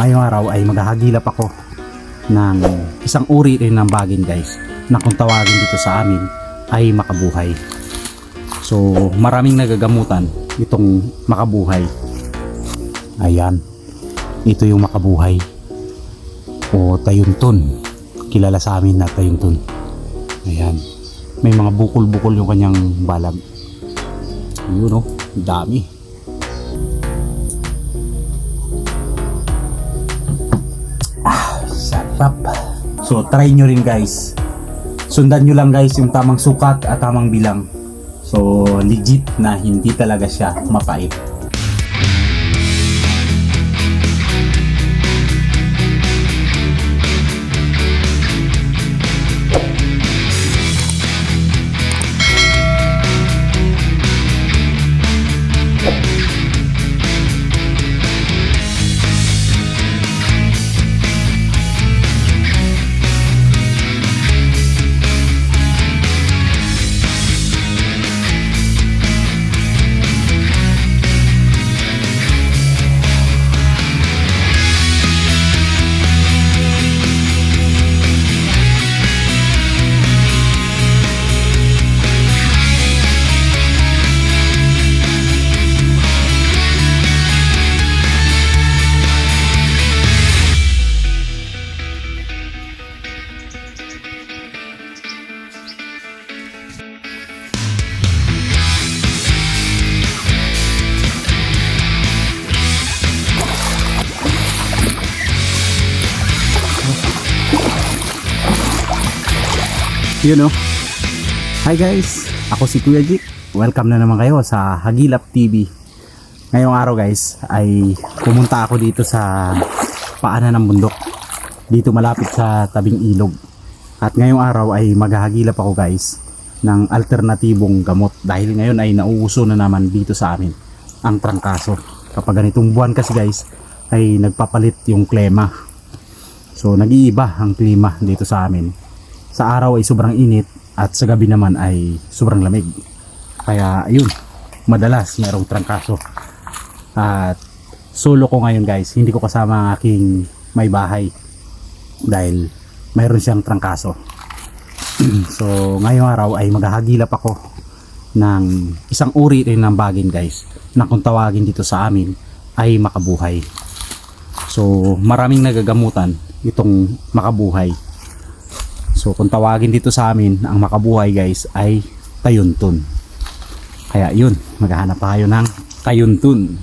Ngayong araw ay maghahagilap ako ng isang uri rin ng bagin guys na kung tawagin dito sa amin ay makabuhay. So maraming nagagamutan itong makabuhay. Ayan. Ito yung makabuhay. O tayunton. Kilala sa amin na tayunton. Ayan. May mga bukol-bukol yung kanyang balag. Yun oh, dami. Sarap. So try nyo rin guys. Sundan nyo lang guys yung tamang sukat at tamang bilang. So legit na hindi talaga siya mapait. Yun oh. Hi guys, ako si Kuya Jik. Welcome na naman kayo sa Hagilap TV. Ngayong araw guys ay pumunta ako dito sa paanan ng bundok. Dito malapit sa tabing ilog. At ngayong araw ay maghahagilap ako guys ng alternatibong gamot dahil ngayon ay nauuso na naman dito sa amin ang trangkaso. Kapag ganitong buwan kasi guys ay nagpapalit yung klima. So nag-iiba ang klima dito sa amin sa araw ay sobrang init at sa gabi naman ay sobrang lamig. Kaya ayun, madalas merong trangkaso. At solo ko ngayon guys, hindi ko kasama ang aking may bahay dahil mayroon siyang trangkaso. so ngayong araw ay maghahagilap ako ng isang uri rin ng bagin guys na kung tawagin dito sa amin ay makabuhay. So maraming nagagamutan itong makabuhay. So kung tawagin dito sa amin ang makabuhay guys ay tayuntun. Kaya yun, maghahanap tayo ng tayuntun.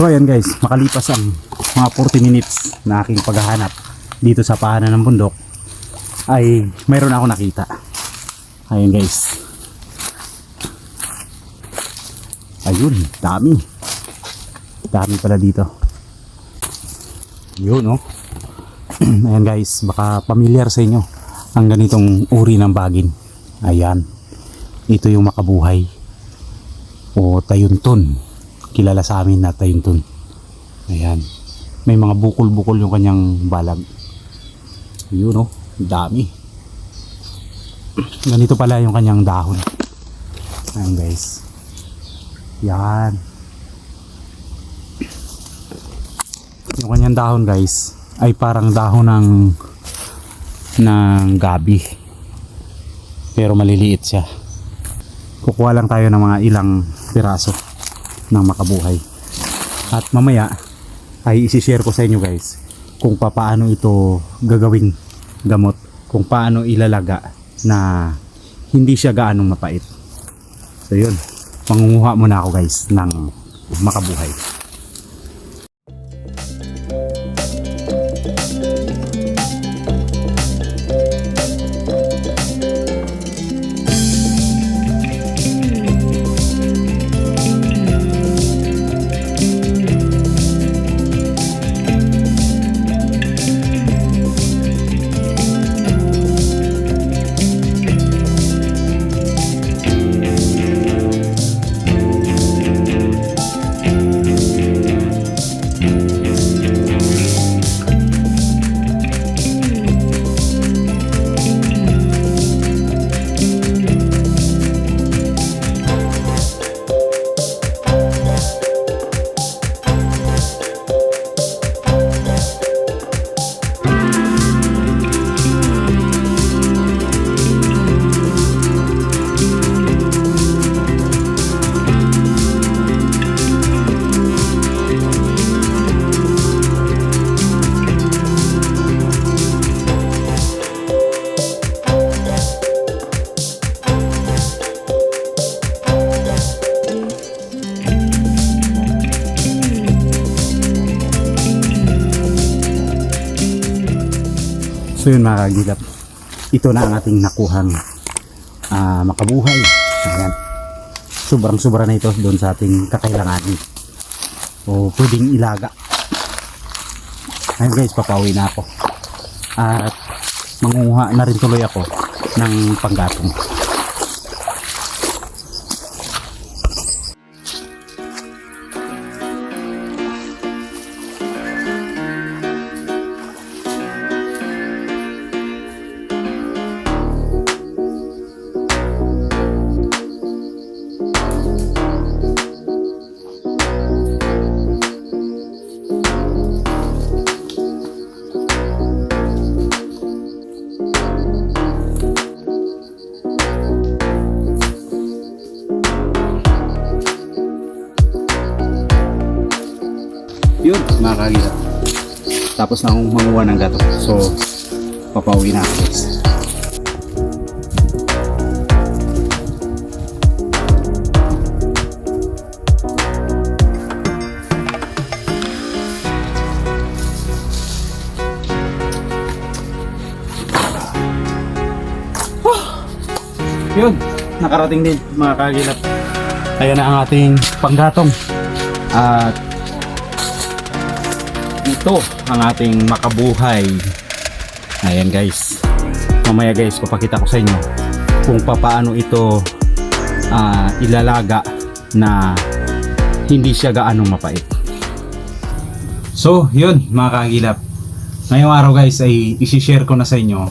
So ayan guys, makalipas ang mga 40 minutes na aking paghahanap dito sa pahanan ng bundok ay mayroon ako nakita. Ayun guys. Ayun, dami. Dami pala dito. Yun oh. Ayan guys, baka familiar sa inyo ang ganitong uri ng bagin. Ayan. Ito yung makabuhay. O tayunton. Kilala sa amin na tayunton. Ayan. May mga bukol-bukol yung kanyang balag. Yun oh, dami. Ganito pala yung kanyang dahon. Ayan guys. Yan. Yung kanyang dahon guys ay parang dahon ng ng gabi. Pero maliliit siya. Kukuha lang tayo ng mga ilang piraso ng makabuhay. At mamaya ay isi-share ko sa inyo guys kung paano ito gagawing gamot. Kung paano ilalaga na hindi siya gaanong mapait. So yun, mangunguha muna ako guys ng makabuhay. So yun mga kagilap, ito na ang ating nakuhang ah, makabuhay. Ayan. Sobrang sobra na ito doon sa ating kakailanganin. O pwedeng ilaga. Ayun guys, papauwi na ako. At mangunguha na rin tuloy ako ng panggatong. Kagilap. Tapos na akong manguha ng gato. So, papauwi na ako. Yun, nakarating din mga kagilap. Ayan na ang ating panggatong. At ito ang ating makabuhay. Ayan guys. Mamaya guys, papakita ko sa inyo kung paano ito ah, ilalaga na hindi siya gaanong mapait. So, yun mga kagilap. Ngayong araw guys ay isi-share ko na sa inyo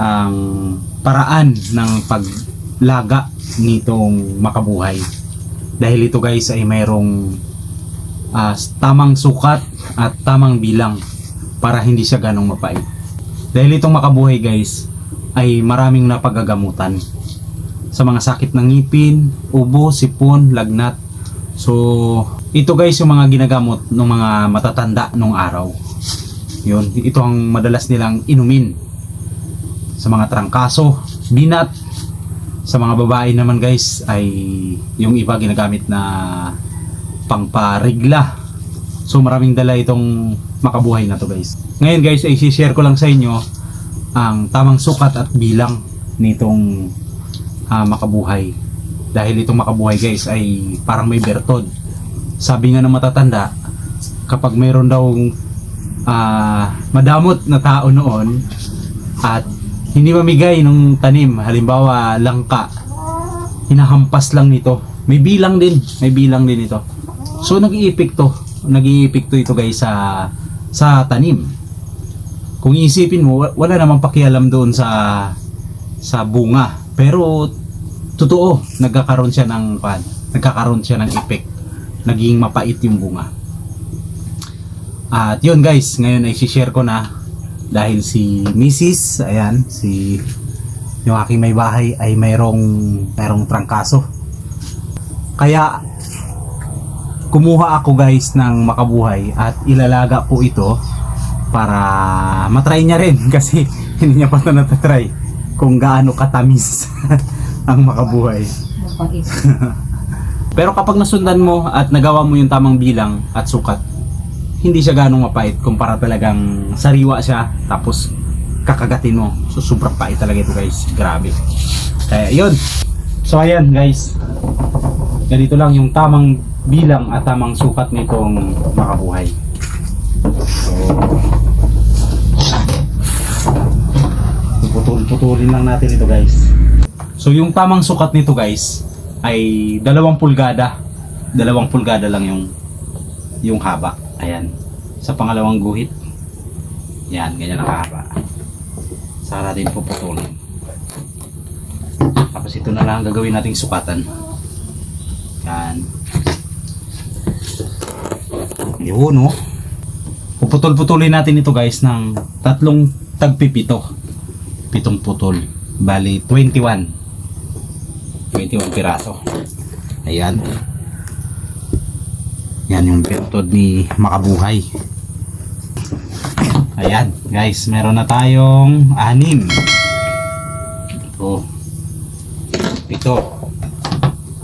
ang paraan ng paglaga nitong makabuhay. Dahil ito guys ay mayroong ah, tamang sukat at tamang bilang para hindi siya ganong mapait. Dahil itong makabuhay guys ay maraming napagagamutan sa mga sakit ng ngipin, ubo, sipon, lagnat. So, ito guys yung mga ginagamot ng mga matatanda nung araw. Yun, ito ang madalas nilang inumin sa mga trangkaso, binat. Sa mga babae naman guys ay yung iba ginagamit na pangparigla. So maraming dala itong makabuhay na to guys. Ngayon guys ay share ko lang sa inyo ang tamang sukat at bilang nitong ah, makabuhay. Dahil itong makabuhay guys ay parang may bertod. Sabi nga ng matatanda, kapag mayroon daw ah, madamot na tao noon at hindi mamigay ng tanim, halimbawa langka, hinahampas lang nito. May bilang din, may bilang din ito. So nag-iipikto, nag-iipikto ito guys sa sa tanim. Kung iisipin mo, wa- wala namang pakialam doon sa sa bunga. Pero totoo, nagkakaroon siya ng pan, nagkakaroon siya ng effect. Naging mapait yung bunga. At yun guys, ngayon ay share ko na dahil si Mrs. ayan, si yung aking may bahay ay mayroong mayroong trangkaso. Kaya kumuha ako guys ng makabuhay at ilalaga po ito para matry niya rin kasi hindi niya pa ito natatry kung gaano katamis ang makabuhay. Pero kapag nasundan mo at nagawa mo yung tamang bilang at sukat, hindi siya ganong mapait kumpara talagang sariwa siya tapos kakagatin mo. So sobrang pait talaga ito guys. Grabe. Kaya yun. So ayan guys. Ganito lang yung tamang bilang at tamang sukat nitong makabuhay. So putol-putulin lang natin ito guys. So yung tamang sukat nito guys ay dalawang pulgada. Dalawang pulgada lang yung yung haba. Ayan. Sa pangalawang guhit. Yan, ganyan ang haba. Saka natin puputulin. Tapos ito na lang ang gagawin nating sukatan. Yan. Yun, no? Puputol-putulin natin ito guys ng tatlong tagpipito. Pitong putol. Bali, 21. 21 piraso. Ayan. Yan yung pertod ni Makabuhay. Ayan, guys, meron na tayong anim. Ito. Ito.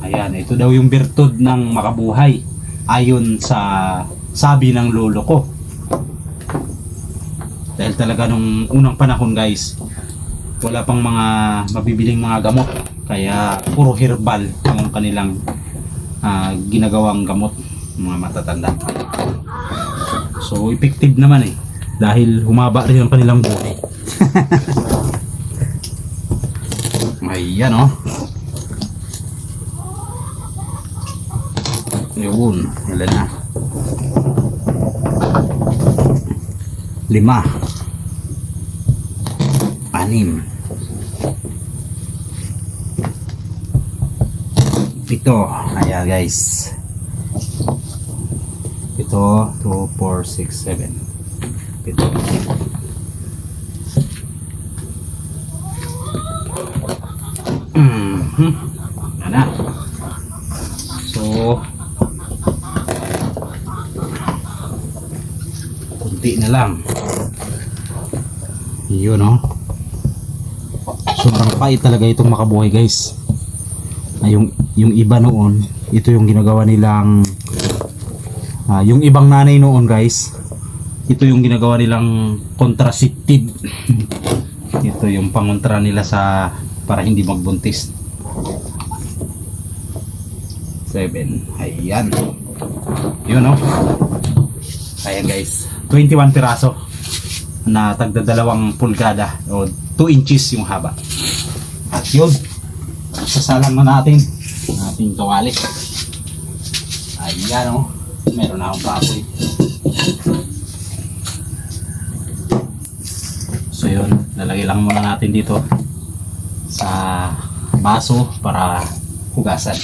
Ayan, ito daw yung bertod ng Makabuhay. Ayon sa sabi ng lolo ko. Dahil talaga nung unang panahon guys, wala pang mga mabibiling mga gamot. Kaya puro herbal ang kanilang ah, ginagawang gamot mga matatanda. So effective naman eh dahil humaba rin ang kanilang buhay. Ayan oh. Yun, ilan na? Lima. Anim. Pito. Ayan guys. Pito, 2, 4, 6, 7. Pito. Mhm. Yan na. So, kunti na lang. Yun, no? Sobrang pait talaga itong makabuhay, guys. Ay, yung, yung iba noon, ito yung ginagawa nilang Ah, yung ibang nanay noon guys, ito yung ginagawa nilang contraceptive. ito yung pangontra nila sa para hindi magbuntis. 7. Ayan. Yun no. Ayan guys. 21 piraso na tagda dalawang pulgada o 2 inches yung haba. At yun. Sasalang na natin ating kawali. Ayan o. Meron na akong baboy. So yun, lalagay lang muna natin dito sa baso para hugasan.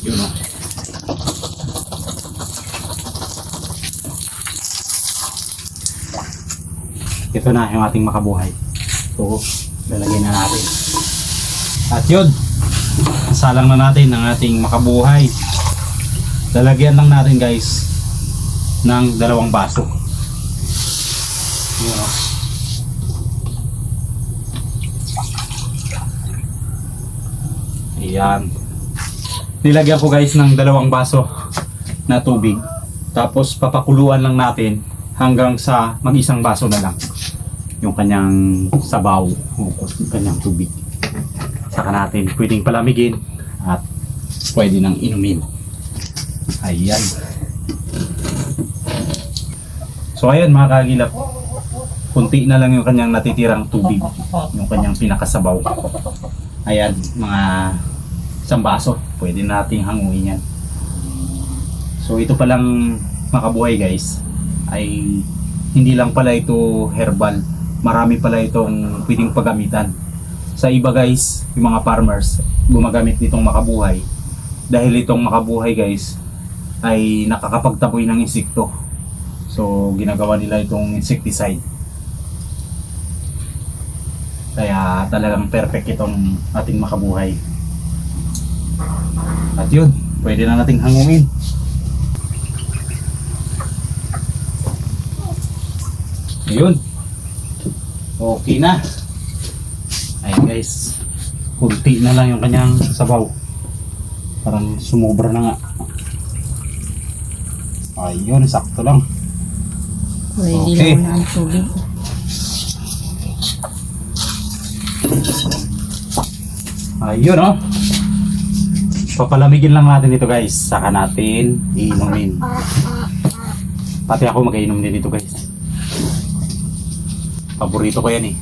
Yun o. Ito na yung ating makabuhay. So, lalagay na natin. At yun, salang na natin ang ating makabuhay. Lalagyan lang natin guys ng dalawang baso. Yun, oh. Ayan. nilagyan ko guys ng dalawang baso na tubig. Tapos papakuluan lang natin hanggang sa mag-isang baso na lang. Yung kanyang sabaw o kanyang tubig. Saka natin pwedeng palamigin at pwede nang inumin. Ayan. So ayan mga kagilap. Kunti na lang yung kanyang natitirang tubig. Yung kanyang pinakasabaw. Ayan, mga isang baso. Pwede nating hanguin yan. So ito palang makabuhay guys ay hindi lang pala ito herbal. Marami pala itong pwedeng paggamitan. Sa iba guys, yung mga farmers gumagamit nitong makabuhay dahil itong makabuhay guys ay nakakapagtaboy ng insekto. So ginagawa nila itong insecticide. Kaya talagang perfect itong ating makabuhay. At yun, pwede na nating hangungin. Ayun. Okay na. Ayun guys. Kunti na lang yung kanyang sabaw. Parang sumobra na nga. Ayun, sakto lang. Okay. Ayun oh. Papalamigin lang natin ito guys. Saka natin iinumin. Pati ako mag-iinom din ito guys. Paborito ko yan eh.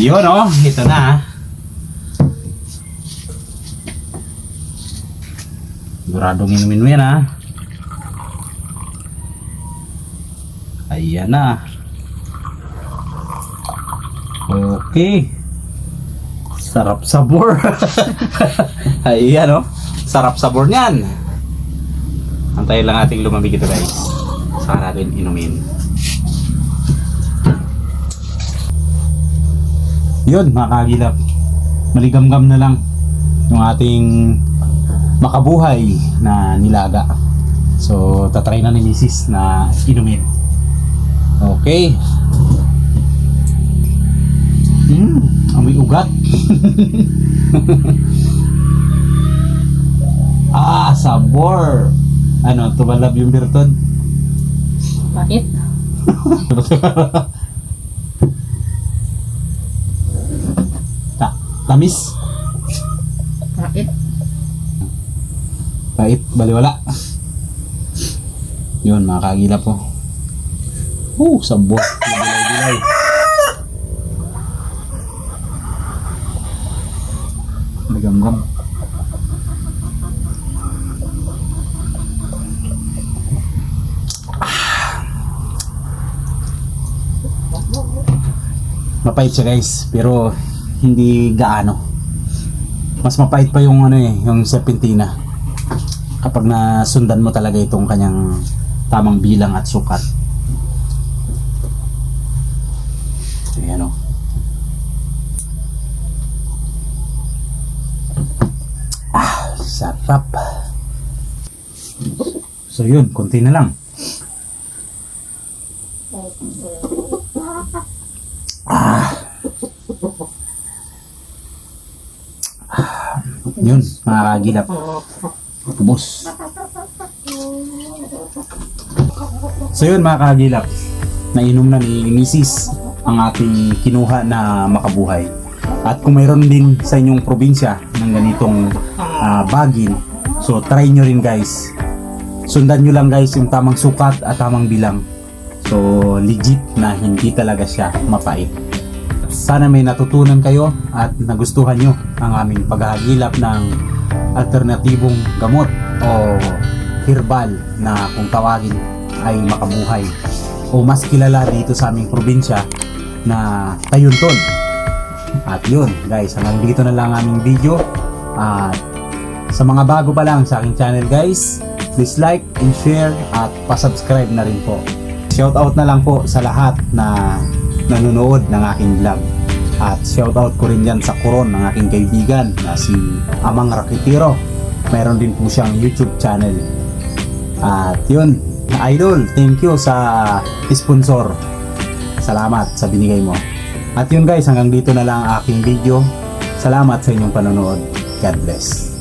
Yun oh. Ito na ah. Siguradong inumin mo yan ah. Ayan na. Okay. Sarap sabor. Ayan oh. Sarap sabor niyan. Antayin lang nating lumamig ito guys. Saka natin inumin. Yun mga kagilap. Maligamgam na lang yung ating makabuhay na nilaga. So tatry na ni Mrs. na inumin. Okay. Hmm, amoy ugat. ah, sabor. Ano, tumalab yung birtod? Bakit? tamis? Bakit? Pait, baliwala. Yun, mga kagila po. Oh, sabor. Dilay-dilay. Nagamgam. Mapait siya guys, pero hindi gaano. Mas mapait pa yung ano eh, yung serpentina kapag nasundan mo talaga itong kanyang tamang bilang at sukat. Ayan o. Ah, sarap. So yun, konti na lang. Ah. Ah, Yun, mga kagilap. Ubus. So yun mga kagilap, nainom na ni Mrs. ang ating kinuha na makabuhay. At kung mayroon din sa inyong probinsya ng ganitong ah, bagin, so try nyo rin guys. Sundan nyo lang guys yung tamang sukat at tamang bilang. So legit na hindi talaga siya mapait. Sana may natutunan kayo at nagustuhan nyo ang aming paghahagilap ng alternatibong gamot o herbal na kung tawagin ay makabuhay o mas kilala dito sa aming probinsya na tayunton. At yun guys, hanggang dito na lang aming video. At sa mga bago pa lang sa aking channel guys, please like and share at pasubscribe na rin po. Shout out na lang po sa lahat na nanonood ng aking vlog. At shout out ko rin yan sa Coron ng aking kaibigan na si Amang Rakitiro. Meron din po siyang YouTube channel. At yun, idol, thank you sa sponsor. Salamat sa binigay mo. At yun guys, hanggang dito na lang ang aking video. Salamat sa inyong panonood. God bless.